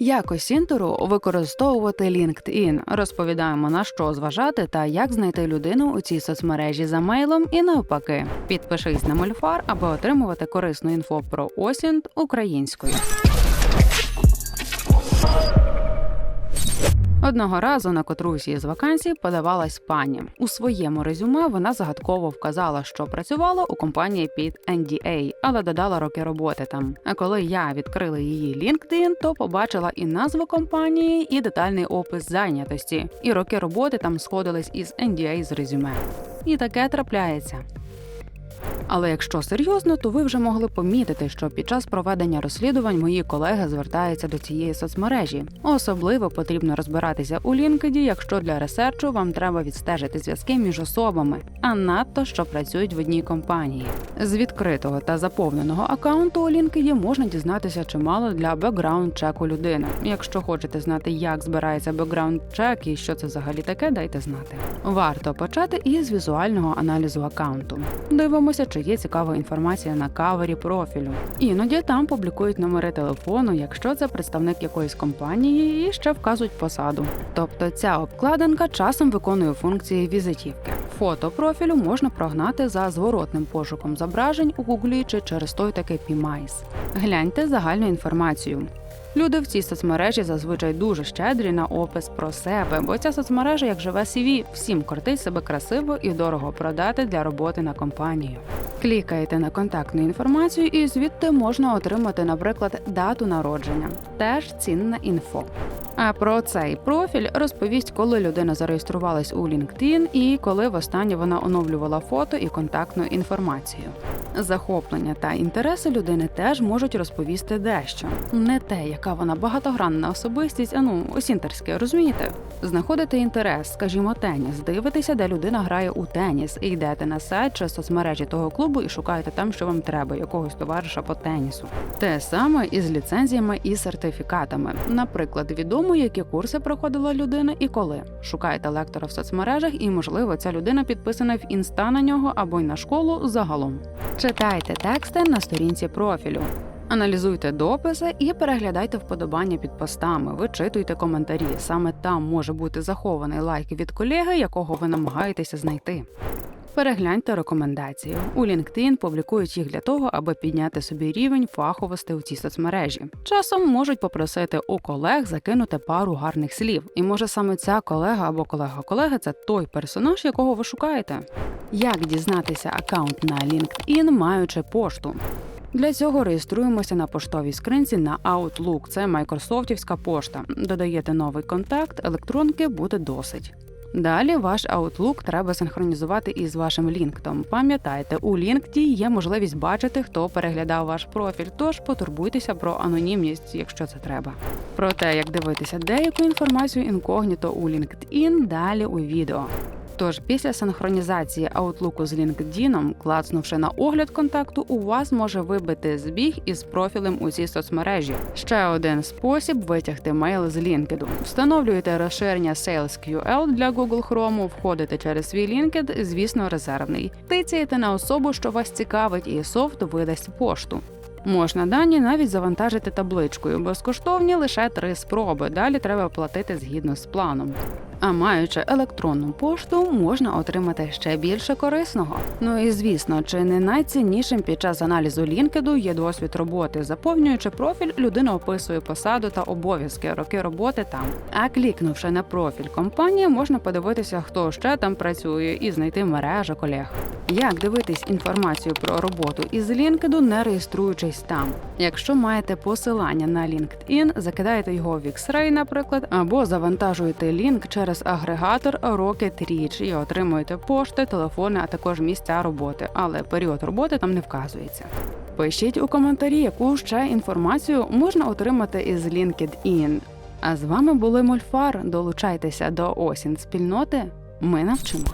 Як осінтеру використовувати LinkedIn? Розповідаємо на що зважати та як знайти людину у цій соцмережі за мейлом і навпаки. Підпишись на Мольфар, аби отримувати корисну інфо про осінт українською. Одного разу на котрусь із вакансій подавалась пані. У своєму резюме вона загадково вказала, що працювала у компанії під NDA, але додала роки роботи там. А коли я відкрила її LinkedIn, то побачила і назву компанії, і детальний опис зайнятості. І роки роботи там сходились із NDA з резюме. І таке трапляється. Але якщо серйозно, то ви вже могли помітити, що під час проведення розслідувань мої колеги звертаються до цієї соцмережі. Особливо потрібно розбиратися у LinkedIn, якщо для ресерчу вам треба відстежити зв'язки між особами, а надто що працюють в одній компанії. З відкритого та заповненого аккаунту у LinkedIn можна дізнатися чимало для бекграунд чеку людини. Якщо хочете знати, як збирається бекграунд чек і що це взагалі таке, дайте знати. Варто почати із візуального аналізу аккаунту. Дивимося, чи є цікава інформація на кавері профілю. Іноді там публікують номери телефону, якщо це представник якоїсь компанії, і ще вказують посаду. Тобто ця обкладинка часом виконує функції візитівки. Фото профілю можна прогнати за зворотним пошуком зображень у Гуглі чи через той такий PMICE. Гляньте загальну інформацію. Люди в цій соцмережі зазвичай дуже щедрі на опис про себе, бо ця соцмережа, як живе CV, всім кортить себе красиво і дорого продати для роботи на компанію. Клікаєте на контактну інформацію, і звідти можна отримати, наприклад, дату народження. Теж цінна інфо. А про цей профіль розповість, коли людина зареєструвалась у LinkedIn і коли востаннє вона оновлювала фото і контактну інформацію. Захоплення та інтереси людини теж можуть розповісти дещо. Не те, яка вона багатогранна особистість, а ну осінтерське, розумієте? Знаходите інтерес, скажімо, теніс, дивитеся, де людина грає у теніс, і йдете на сайт чи соцмережі того клубу і шукаєте там, що вам треба, якогось товариша по тенісу. Те саме із ліцензіями і сертифікатами. Наприклад, відомо, які курси проходила людина і коли. Шукаєте лектора в соцмережах, і можливо ця людина підписана в інста на нього або й на школу загалом. Читайте тексти на сторінці профілю. Аналізуйте дописи і переглядайте вподобання під постами, вичитуйте коментарі. Саме там може бути захований лайк від колеги, якого ви намагаєтеся знайти. Перегляньте рекомендації. У LinkedIn публікують їх для того, аби підняти собі рівень фаховості у цій соцмережі. Часом можуть попросити у колег закинути пару гарних слів. І може саме ця колега або колега колеги це той персонаж, якого ви шукаєте. Як дізнатися аккаунт на LinkedIn, маючи пошту? Для цього реєструємося на поштовій скринці на Outlook. Це майкрософтівська пошта. Додаєте новий контакт, електронки буде досить. Далі ваш Outlook треба синхронізувати із вашим LinkedIn. Пам'ятайте, у LinkedIn є можливість бачити, хто переглядав ваш профіль, тож потурбуйтеся про анонімність, якщо це треба. Про те, як дивитися деяку інформацію інкогніто у LinkedIn, далі у відео. Тож після синхронізації Outlook з LinkedIn, клацнувши на огляд контакту, у вас може вибити збіг із профілем у цій соцмережі. Ще один спосіб витягти мейл з LinkedIn. Встановлюєте розширення SalesQL для Google Chrome, входите через свій LinkedIn, звісно, резервний. Тицяєте на особу, що вас цікавить, і софт видасть пошту. Можна дані навіть завантажити табличкою. Безкоштовні лише три спроби. Далі треба платити згідно з планом. А маючи електронну пошту, можна отримати ще більше корисного. Ну і звісно, чи не найціннішим під час аналізу LinkedIn є досвід роботи. Заповнюючи профіль, людина описує посаду та обов'язки, роки роботи там. А клікнувши на профіль компанії, можна подивитися, хто ще там працює, і знайти мережу колег. Як дивитись інформацію про роботу із LinkedIn, не реєструючись там? Якщо маєте посилання на LinkedIn, закидаєте його в X-Ray, наприклад, або завантажуєте лінк через агрегатор Rocket Reach і отримуєте пошти, телефони, а також місця роботи, але період роботи там не вказується. Пишіть у коментарі, яку ще інформацію можна отримати із LinkedIn. А з вами були Мольфар. Долучайтеся до осінь спільноти. Ми навчимо.